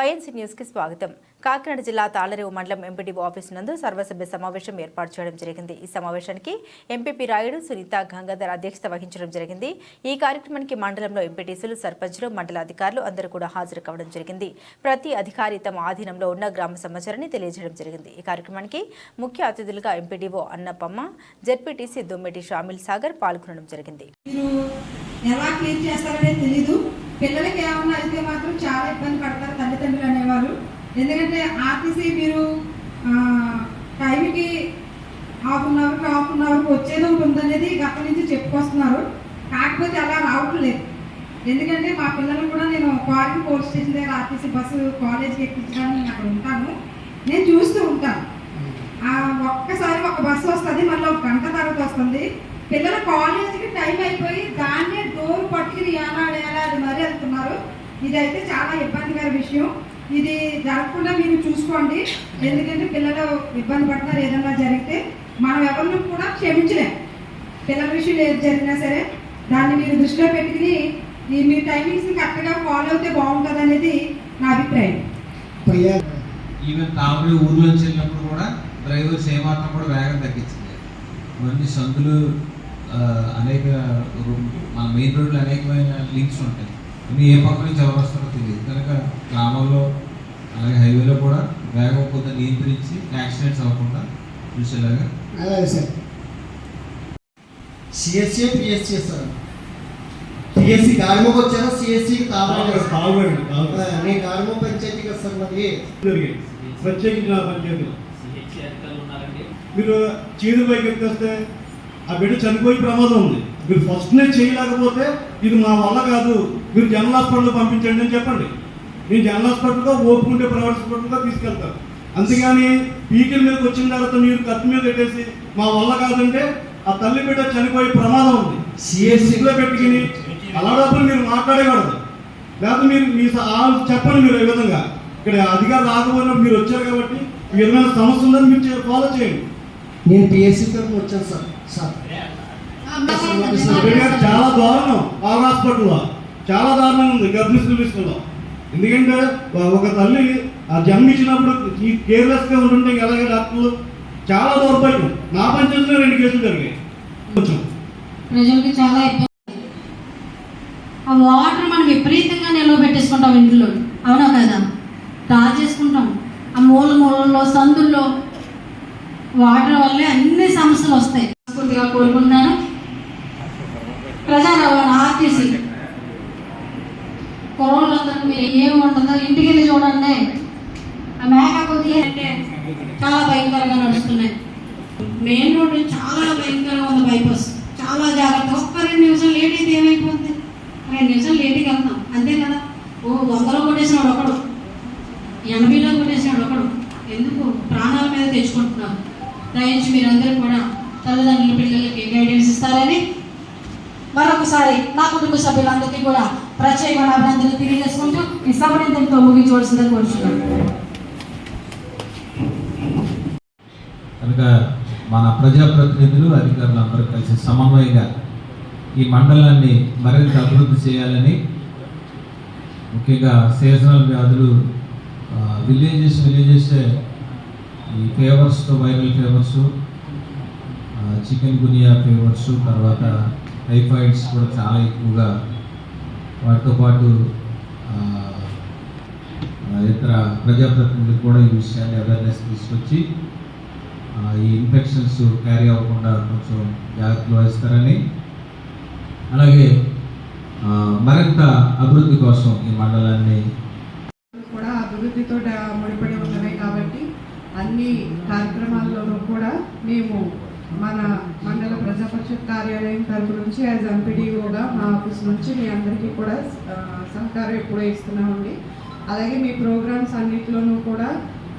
YNC న్యూస్కి స్వాగతం. కాకినాడ జిల్లా తాళరేవు మండలం ఎంపీడీఓ ఆఫీస్ నందు సర్వసభ్య సమావేశం ఏర్పాటు చేయడం జరిగింది. ఈ సమావేశానికి ఎంపీపీ రాయుడు సునీత గంగాధర్ అధ్యక్షత వహించడం జరిగింది. ఈ కార్యక్రమానికి మండలంలో ఎంపీటీసీలు సర్పంచులు మండల అధికారులు అందరూ కూడా హాజరు కావడం జరిగింది. ప్రతి అధికారి తమ ఆధీనంలో ఉన్న గ్రామ సమాచారాన్ని తెలియజేయడం జరిగింది. ఈ కార్యక్రమానికి ముఖ్య అతిథులుగా ఎంపీడీఓ అన్నపమ్మ జెడ్పీటీసీ దుమ్మెటి షామిల్ సాగర్ పాల్గొనడం జరిగింది. ఎలా చేస్తారనేది తెలీదు. పిల్లలకి ఏమన్నా అయితే మాత్రం చాలా ఇబ్బంది పడతారు తల్లిదండ్రులు అనేవారు. ఎందుకంటే ఆర్టీసీ మీరు టైంకి హాఫ్ అన్ అవర్కి హాఫ్ అన్ అవర్కి వచ్చేది ఒకటి ఉందనేది గత నుంచి చెప్పుకొస్తున్నారు. కాకపోతే అలా రావట్లేదు ఎందుకంటే మా పిల్లలు కూడా నేను క్వాలిటీ పోలీస్ స్టేషన్ దగ్గర ఆర్టీసీ బస్సు కాలేజీకి ఎక్కించడానికి నేను అక్కడ ఉంటాను. నేను చూస్తూ ఉంటాను. ఒక్కసారి ఒక బస్సు వస్తుంది మళ్ళీ ఒక గంట తర్వాత వస్తుంది. పిల్లల కాలేజీకి టైం అయిపోయి దా ఇదైతే చాలా ఇబ్బందికర విషయం. ఇది జరగకుండా మీరు చూసుకోండి. ఎందుకంటే పిల్లలు ఇబ్బంది పడుతున్నారు ఏదన్నా జరిగితే మనం ఎవరిని కూడా క్షమించలేం. పిల్లల విషయం ఏది జరిగినా సరే దాన్ని మీరు దృష్టిలో పెట్టుకుని ఈ మీ టైమింగ్స్ కరెక్ట్గా ఫాలో అయితే బాగుంటుంది అనేది నా అభిప్రాయం. ఈవెన్ తామిడి ఊర్లోంచి వెళ్ళినప్పుడు కూడా డ్రైవర్స్ ఏమాత్రం కూడా వేగం తగ్గించింది. ఇవన్నీ సందులు అనేక మన మెయిన్ రోడ్లు అనేకమైన లింక్స్ ఉంటాయి. ఇవి ఏ పక్క నుంచి ఎవరు వస్తారో తెలియదు. కనుక గ్రామాల్లో అలాగే హైవేలో కూడా వేగం కొంత నియంత్రించి యాక్సిడెంట్స్ అవ్వకుండా చూసేలాగా అలాగే sir. CSC PSC sir? PSC గార్మోకి వచ్చారా? సిఎస్సి నేను గార్మో పంచాయతీ కదా సార్ మరి? ప్రత్యేకించి నా పంచాయతీలో. మీరు చీరు పైకి ఎక్కేస్తే ఆ బిడ్డ చనిపోయే ప్రమాదం ఉంది. మీరు ఫస్ట్నే చేయలేకపోతే ఇది మా వల్ల కాదు. మీరు జనరల్ హాస్పిటల్ పంపించండి అని చెప్పండి. నేను జనరల్ హాస్పిటల్గా ఓపుకుంటే ప్రైవేట్ హాస్పిటల్గా తీసుకెళ్తాను అంతేగాని పీకిల మీదకి వచ్చిన తర్వాత మీరు కత్తి మీద పెట్టేసి మా వల్ల కాదంటే ఆ తల్లి బిడ్డ చనిపోయే ప్రమాదం ఉంది. సిఎస్సిలో పెట్టుకుని అలాంటప్పుడు మీరు మాట్లాడేవాడు లేకపోతే మీరు మీ చెప్పండి మీరు ఈ విధంగా. ఇక్కడ అధికారులు రాకపోయినప్పుడు మీరు వచ్చారు కాబట్టి విధమైన సమస్య ఉందని మీరు ఫాలో చేయండి. నేను పిఎస్సి తరఫున వచ్చాను సార్. సార్. చాలా దారుణం. ఆరు హాస్పిటల్లో. చాలా దారుణంగా ఉంది. గర్భిణీ విషయంలో ఎందుకంటే ఒక తల్లి ఆ జన్మించినప్పుడు ఈ కేర్లెస్గా ఉంటుంటే ఎలాగే డాక్టర్లు చాలా దౌర్భాగ్యం. నా పంచాయతీలో రెండు కేసులు జరిగాయి. కొంచెం. ప్రజలకి చాలా ఆ వాటర్ మనం విపరీతంగా నిల్వ పెట్టేసుకుంటాం ఇంట్లో అవునా కదా? దాచేసుకుంటాం ఆ మూల మూలల్లో సందుల్లో వాటర్ వల్లే అన్ని సమస్యలు వస్తాయి. కోరుకుంటున్నాను ప్రజా రవాణా ఆర్టీసీ. కుర్రోళ్ళందరూ మీరు ఏమి ఉంటుందో ఇంటికి వెళ్ళి చూడండి. ఆ మేక కొద్దిగా అంటే చాలా భయంకరంగా నడుస్తున్నాయి. మెయిన్ రోడ్డు చాలా భయంకరంగా ఉంది బైపాస్. చాలా జాగ్రత్త. ఒక్క రెండు నిమిషాలు లేట్ అయితే ఏమైపోతుంది రెండు నిమిషాలు లేట్కి వెళ్తాం అంతే కదా? ఓ వందలో కొట్టేసినాడు ఒకడు. ఎనభైలో కొట్టేసినాడు ఒకడు. ఎందుకు? ప్రాణాల మీద తెచ్చుకుంటున్నాం. దయించి మీరందరూ కూడా తల్లిదండ్రుల పిల్లలకి గైడెన్స్ ఇస్తారని మరొకసారి నా కుటుంబ సభ్యులందరికీ కూడా ప్రత్యేకమైన అభినందనలు తెలియజేసుకుంటూ ఈ సభను ముగించవలసిందని కోరుచున్నాను కనుక మన ప్రజాప్రతినిధులు అధికారులు అందరూ కలిసి సమన్వయంగా ఈ మండలాన్ని మరింత అభివృద్ధి చేయాలని ముఖ్యంగా సీజనల్ వ్యాధులు విలేజెస్ విలేజెస్ ఈ fevers viral fevers chikungunya fevers తర్వాత టైఫాయిడ్స్ కూడా చాలా ఎక్కువగా వారితో పాటు ఇతర ప్రజాప్రతినిధులు కూడా ఈ విషయాన్ని అవేర్నెస్ తీసుకొచ్చి ఈ ఇన్ఫెక్షన్స్ క్యారీ అవ్వకుండా కొంచెం జాగ్రత్తలు వహిస్తారని. అలాగే మరింత అభివృద్ధి కోసం ఈ మండలాన్ని కూడా అభివృద్ధితో ముడిపడి ఉన్నవి కాబట్టి అన్ని కార్యక్రమాల్లోనూ కూడా మేము మన మండల ప్రజా పరిషత్ కార్యాలయం తరపు నుంచి యాజ్ ఎంపీడీఓగా మా ఆఫీస్ నుంచి మీ అందరికీ కూడా సహకారం ఎప్పుడూ ఇస్తున్నామండి. అలాగే మీ ప్రోగ్రామ్స్ అన్నింటిలోనూ కూడా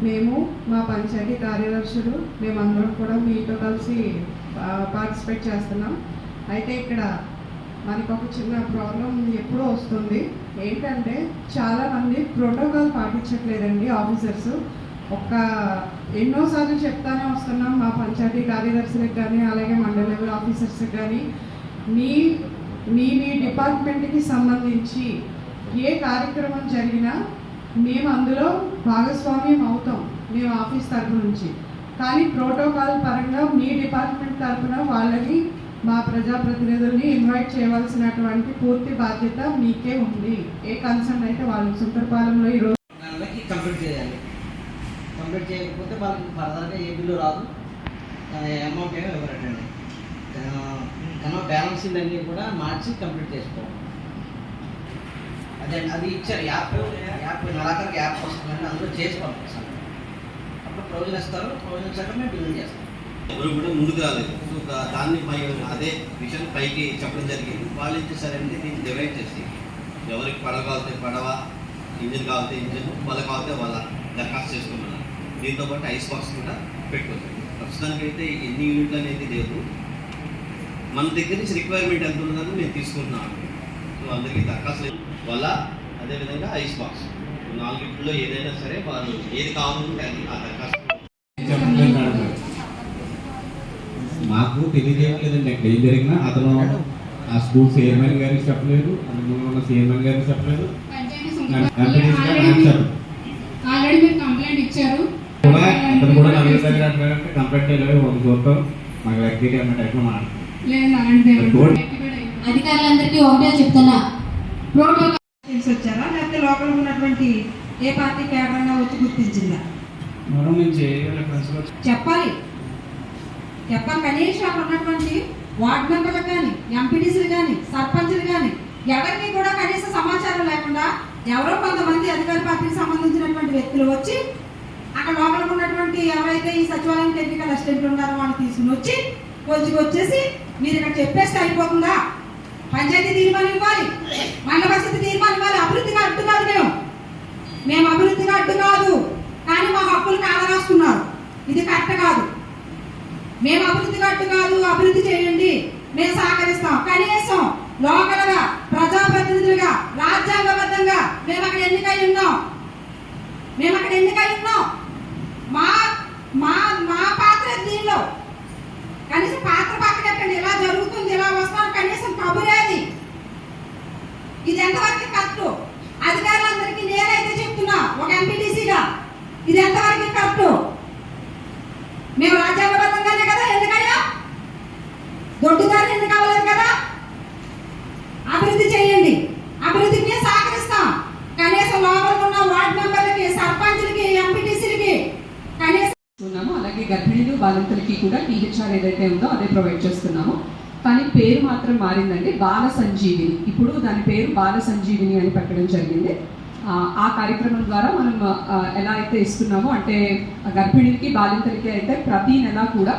మేము మా పంచాయతీ కార్యదర్శులు మేమందరం కూడా మీతో కలిసి పార్టిసిపేట్ చేస్తున్నాం. అయితే ఇక్కడ మనకు ఒక చిన్న ప్రాబ్లం ఎప్పుడూ వస్తుంది. ఏంటంటే చాలామంది ప్రోటోకాల్ పాటించట్లేదండి ఆఫీసర్స్ ఒక ఎన్నోసార్లు చెప్తానే వస్తున్నాం మా పంచాయతీ కార్యదర్శులకు కానీ అలాగే మండల లెవెల్ ఆఫీసర్స్కి కానీ. మీ మీ మీ డిపార్ట్మెంట్కి సంబంధించి ఏ కార్యక్రమం జరిగినా మేము అందులో భాగస్వామ్యం అవుతాం మేము ఆఫీస్ తరఫు నుంచి. కానీ ప్రోటోకాల్ పరంగా మీ డిపార్ట్మెంట్ తరఫున వాళ్ళని మా ప్రజాప్రతినిధుల్ని ఇన్వైట్ చేయవలసినటువంటి పూర్తి బాధ్యత మీకే ఉంది. ఏ కన్సర్న్ అయితే వాళ్ళు సుందరపాలెంలో ఈరోజు కంప్లీట్ చేయకపోతే వాళ్ళకి ఫర్దర్గా ఏ బిల్లు రాదు. అమౌంట్ ఏమో ఇవ్వరండి. కన్నా బ్యాలెన్స్ అన్నీ కూడా మార్చి కంప్లీట్ చేసుకోవాలి. అదే అది ఇచ్చారు యాప్ యాప్ నెలాఖరికి యాప్ వస్తుందండి అందులో చేసి పంపిస్తాను అప్పుడు ప్రొవిజన్ ఇస్తారు ప్రొవిజన్ ఇచ్చాక మేము బిల్లు చేస్తాం. ఎవరు కూడా ముందుకు రాలేదు. సో దాన్ని పై అదే విషయం పైకి చెప్పడం జరిగింది. వాళ్ళు ఇచ్చేసారంటే దీన్ని డివైడ్ చేసి ఎవరికి పడవ కావాలితే పడవ ఇంజిన్ కావాలితే ఇంజిన్ వాళ్ళ కావాలితే వాళ్ళ దరఖాస్తు చేసుకున్నారు. దీంతో పాటు ఐస్ బాక్స్ కూడా పెట్టుకోవచ్చు. ప్రస్తుతానికి అయితే ఎన్ని యూనిట్లు అనేది లేదు. మన దగ్గర నుంచి రిక్వైర్మెంట్ ఎంత ఉన్నదని మేము తీసుకుంటున్నాం సో అందరికీ దరఖాస్తు వల్ల అదేవిధంగా ఐస్ బాక్స్. నాలుగిట్లో ఏదైనా సరే వాళ్ళు ఏది కావాలంటే అది ఆ దరఖాస్తు. మాకు తెలియజేయలేదండి అక్కడ ఏం జరిగినా అతను ఆ స్కూల్ చైర్మన్ గారికి చెప్పలేదు. అందులో ఉన్న చైర్మన్ గారికి చెప్పలేదు. ఆల్రెడీ మీరు కంప్లైంట్ ఇచ్చారు. కూడా దగ్గర కంప్లైంట్ చేయలేదు ఒక మాకు అన్న టైప్లో. అధికారులందరికీ ఒకటే చెప్తున్నా. వచ్చారా? లేకపోతే లోపల ఉన్నటువంటి ఏ పార్టీ కేంద్రంగా వచ్చి గుర్తించిందా? చెప్పాలి. చెప్పాలి. కనీసం అక్కడ ఉన్నటువంటి వార్డు మెంబర్లకు కానీ ఎంపీటీసీలు కానీ సర్పంచులు కానీ ఎవరికి కూడా కనీస సమాచారం లేకుండా ఎవరో కొంతమంది అధికార పార్టీకి సంబంధించినటువంటి వ్యక్తులు వచ్చి అక్కడ లోపల ఉన్నటువంటి ఎవరైతే ఈ సచివాలయం టెక్నికల్ అసిస్టెంట్ ఉన్నారో వాళ్ళు తీసుకుని వచ్చి కొంచెం వచ్చేసి మీరు ఇక్కడ చెప్పేస్తే అయిపోతుందా? పంచాయతీ తీర్మానం ఇవ్వాలి. మండల పరిస్థితి తీర్మానం ఇవ్వాలి. అభివృద్ధిగా అడ్డు కాదు మేము. మేము అభివృద్ధిగా అడ్డు కాదు. కానీ మా హక్కులు కాలరాస్తున్నారు ఇది కరెక్ట్ కాదు. మేము అభివృద్ధి అడ్డు కాదు. అభివృద్ధి చేయండి. మేము సహకరిస్తాం. కనీసం లోకల్గా ప్రజాప్రతినిధులుగా రాజ్యాంగబద్ధంగా మేము అక్కడ ఎన్నికై ఉన్నాం. మేము అక్కడ ఎన్నికై ఉన్నాం మా మా మా పాత్ర దీనిలో కనీసం పాత్ర పక్కనెట్టండి ఇలా జరుగుతుంది ఇలా వస్తాం కనీసం కబురేది ఇది ఎంతవరకు కరెక్ట్ అధికారులందరికీ నేనైతే చెప్తున్నా ఒక ఎంపీటీసీగా ఇది ఎంతవరకు కరెక్ట్ మేము రాజ్యాంగబద్ధంగానే కదా ఎన్నికయ్యా దొడ్డుదారి ఎన్నిక అవ్వలేదు కదా అభివృద్ధి చేయండి అభివృద్ధికి మేము సహకరిస్తాం కనీసం లోపల ఉన్న వార్డు మెంబర్లకి సర్పంచులకి ఎంపీటీసీలకి కనీసం ఉన్నాము అలాగే బాలింతలకి కూడా టీహెచ్ఆర్ ఏదైతే ఉందో అదే ప్రొవైడ్ చేస్తున్నాము. కానీ పేరు మాత్రం మారిందండి బాల సంజీవిని ఇప్పుడు దాని పేరు బాల సంజీవిని అని పెట్టడం జరిగింది. ఆ, కార్యక్రమం ద్వారా మనం ఎలా అయితే ఇస్తున్నామో అంటే గర్భిణీలకి బాలింతలకి అయితే ప్రతి నెల కూడా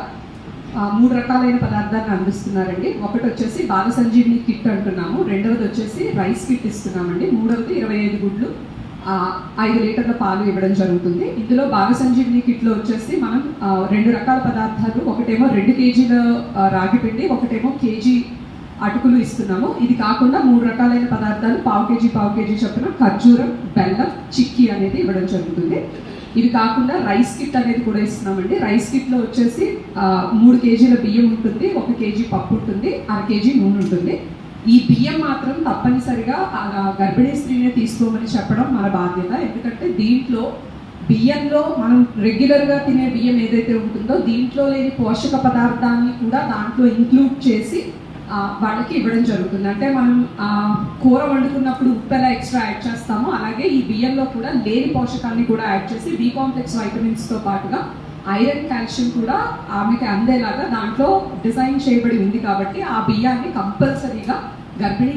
మూడు రకాలైన పదార్థాలను అందిస్తున్నారండి. ఒకటి వచ్చేసి బాల సంజీవిని కిట్ అంటున్నాము. రెండవది వచ్చేసి రైస్ కిట్ ఇస్తున్నామండి. మూడవది ఇరవై ఐదు గుడ్లు. ఐదు లీటర్ల పాలు ఇవ్వడం జరుగుతుంది. ఇందులో బాల సంజీవిని కిట్లో వచ్చేసి మనం రెండు రకాల పదార్థాలు ఒకటేమో రెండు కేజీల రాగి పిండి ఒకటేమో కేజీ అటుకులు ఇస్తున్నాము. ఇది కాకుండా మూడు రకాలైన పదార్థాలు పావు కేజీ పావు కేజీ చొప్పున ఖర్జూరం బెల్లం చిక్కీ అనేది ఇవ్వడం జరుగుతుంది. ఇవి కాకుండా రైస్ కిట్ అనేది కూడా ఇస్తున్నామండి. రైస్ కిట్లో వచ్చేసి మూడు కేజీల బియ్యం ఉంటుంది ఒక కేజీ పప్పు ఉంటుంది అర కేజీ నూనె ఉంటుంది. ఈ బియ్యం మాత్రం తప్పనిసరిగా గర్భిణీ స్త్రీనే తీసుకోమని చెప్పడం మన బాధ్యత. ఎందుకంటే దీంట్లో బియ్యంలో మనం రెగ్యులర్గా తినే బియ్యం ఏదైతే ఉంటుందో దీంట్లో లేని పోషక పదార్థాన్ని కూడా దాంట్లో ఇంక్లూడ్ చేసి వాళ్ళకి ఇవ్వడం జరుగుతుంది. అంటే మనం కూర వండుకున్నప్పుడు ఉప్పు ఎలా ఎక్స్ట్రా యాడ్ చేస్తామో అలాగే ఈ బియ్యంలో కూడా లేని పోషకాన్ని కూడా యాడ్ చేసి బీ కాంప్లెక్స్ వైటమిన్స్తో పాటుగా ఐరన్ కాల్షియం కూడా ఆమెకి అందేలాగా దాంట్లో డిజైన్ చేయబడి ఉంది కాబట్టి ఆ బియ్యాన్ని కంపల్సరీగా గర్భిణీ